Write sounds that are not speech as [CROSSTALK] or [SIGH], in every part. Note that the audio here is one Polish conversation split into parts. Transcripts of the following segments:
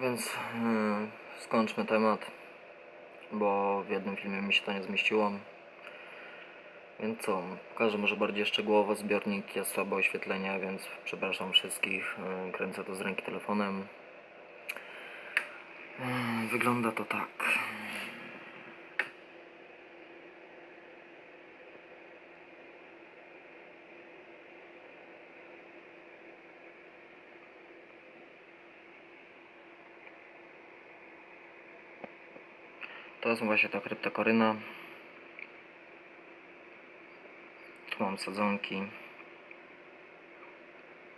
Więc mm, skończmy temat, bo w jednym filmie mi się to nie zmieściło. Więc co, pokażę może bardziej szczegółowo zbiornik, jest słabe oświetlenie, więc przepraszam wszystkich, yy, kręcę to z ręki telefonem. Yy, Wygląda to tak. To jest właśnie ta kryptokoryna. Tu mam sadzonki.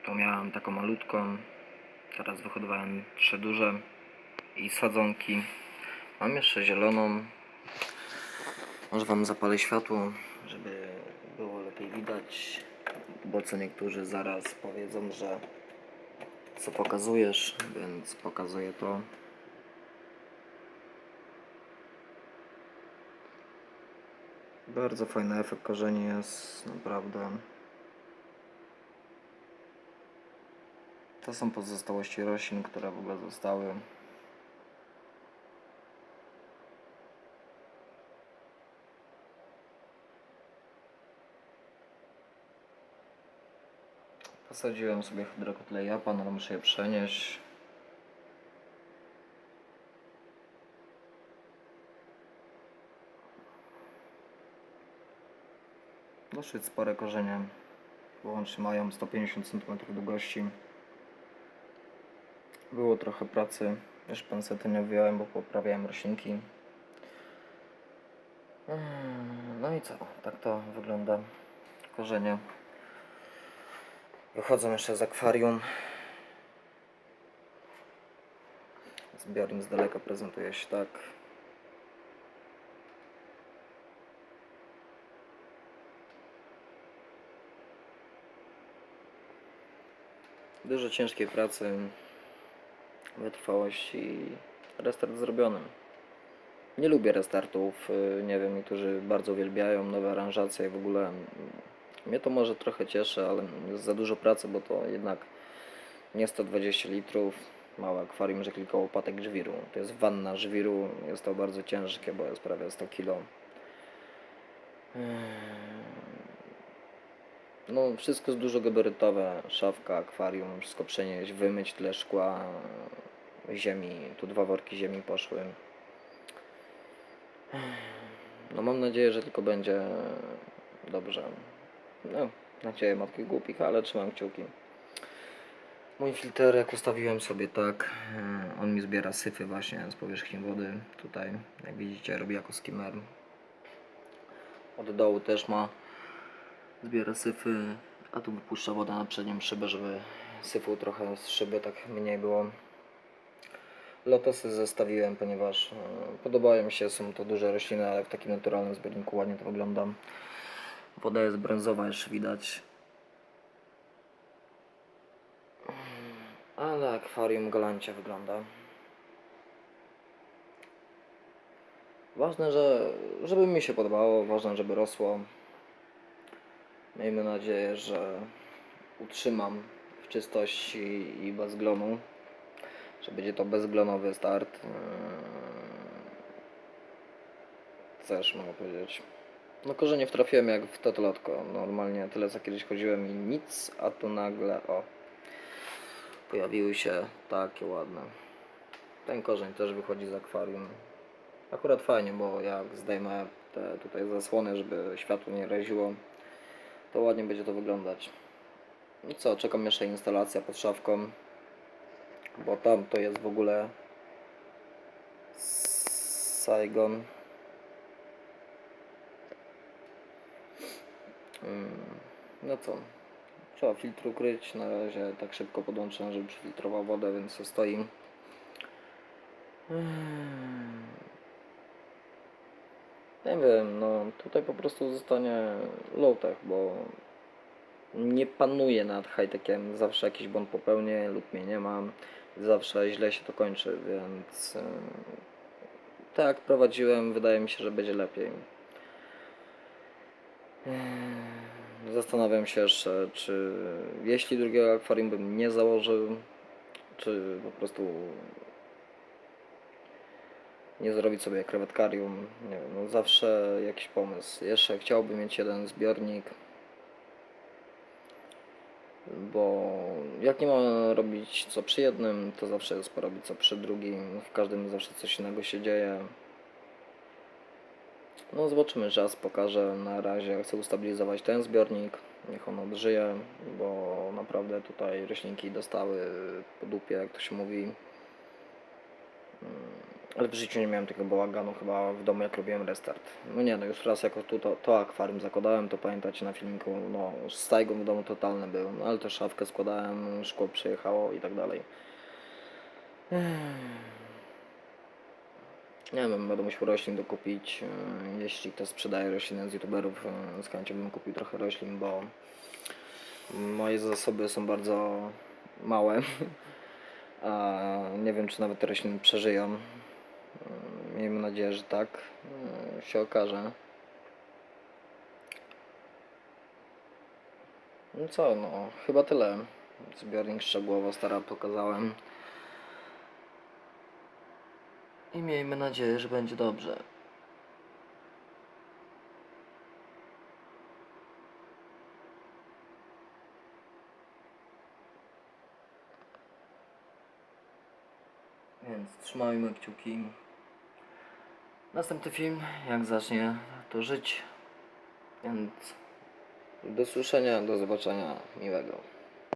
Tu miałem taką malutką. Teraz wyhodowałem trzy duże i sadzonki. Mam jeszcze zieloną. Może Wam zapalę światło, żeby było lepiej widać. Bo co niektórzy zaraz powiedzą, że co pokazujesz, więc pokazuję to. Bardzo fajny efekt korzeni jest, naprawdę. To są pozostałości roślin, które w ogóle zostały. Posadziłem sobie hydrokotleja, pan, muszę je przenieść. Dosyć spore korzenie. Łącznie mają 150 cm długości. Było trochę pracy. Już pensety nie wyjąłem, bo poprawiałem roślinki. Mm, No i co? Tak to wygląda korzenie. Wychodzą jeszcze z akwarium. Zbiornik z daleka prezentuje się tak. Dużo ciężkiej pracy, wytrwałość i restart zrobiony. Nie lubię restartów, y, nie wiem, niektórzy bardzo uwielbiają nowe aranżacje i w ogóle mm, mnie to może trochę cieszy, ale jest za dużo pracy, bo to jednak nie 120 litrów, małe akwarium, że kilka łopatek żwiru. To jest wanna żwiru, jest to bardzo ciężkie, bo jest prawie 100 kg. No, wszystko jest dużo gabarytowe, szafka, akwarium, wszystko przenieść, wymyć tyle szkła, ziemi, tu dwa worki ziemi poszły. No mam nadzieję, że tylko będzie dobrze. No, nadzieję matki głupich, ale trzymam kciuki. Mój filterek ustawiłem sobie tak, e, on mi zbiera syfy właśnie z powierzchni wody. Tutaj, jak widzicie, robi jako skimmer. Od dołu też ma zbiera syfy, a tu wypuszcza wodę na przednią szybę, żeby syfu trochę z szyby tak mniej było. Lotosy zestawiłem, ponieważ e, podobają mi się, są to duże rośliny, ale w takim naturalnym zbiorniku ładnie to wygląda. Woda jest brązowa, już widać. Ale akwarium galancie wygląda. Ważne, że żeby mi się podobało, ważne, żeby rosło. Miejmy nadzieję, że utrzymam w czystości i bez glonu. Że będzie to bezglonowy start. Też mogę powiedzieć. No korzenie wtrafiłem jak w totolotko. Normalnie tyle co kiedyś chodziłem i nic, a tu nagle o. Pojawiły się takie ładne. Ten korzeń też wychodzi z akwarium. Akurat fajnie, bo jak zdejmę te tutaj zasłony, żeby światło nie raziło, to ładnie będzie to wyglądać. I co, czekam jeszcze instalacja pod szafką, bo tam to jest w ogóle Saigon. Mm, No co, trzeba filtr ukryć, na razie tak szybko podłączyłem, żeby przefiltrował wodę, więc to stoi. Mm. Nie wiem, no tutaj po prostu zostanie low-tech, bo nie panuję nad high-techiem. Zawsze jakiś błąd popełnię lub mnie nie mam. Zawsze źle się to kończy, więc yy, tak prowadziłem, wydaje mi się, że będzie lepiej. Yy, Zastanawiam się jeszcze, czy jeśli drugiego akwarium bym nie założył, czy po prostu nie zrobić sobie krewetkarium. Nie wiem, no zawsze jakiś pomysł. Jeszcze chciałbym mieć jeden zbiornik, bo jak nie ma robić co przy jednym, to zawsze jest porobić co przy drugim. W każdym zawsze coś innego się dzieje. No zobaczymy, czas pokaże. Na razie chcę ustabilizować ten zbiornik. Niech on odżyje, bo naprawdę tutaj roślinki dostały po dupie, jak to się mówi. Ale w życiu nie miałem tego bałaganu chyba w domu, jak robiłem restart. No nie, no już raz jako tu to, to akwarium zakładałem, to pamiętacie na filmiku, no z tajgą w domu totalny był. No ale też szafkę składałem, szkło przyjechało i tak dalej. Nie wiem, będę musiał roślin dokupić. Jeśli ktoś sprzedaje rośliny z youtuberów, z chęcią bym kupił trochę roślin, bo moje zasoby są bardzo małe. [LAUGHS] A nie wiem, czy nawet te rośliny przeżyją. E, Miejmy nadzieję, że tak e, się okaże. No co, no, chyba tyle. Zbiornik szczegółowo stara pokazałem. I miejmy nadzieję, że będzie dobrze. Więc trzymajmy kciuki. Następny film, jak zacznie to żyć. Więc do słyszenia, do zobaczenia, miłego.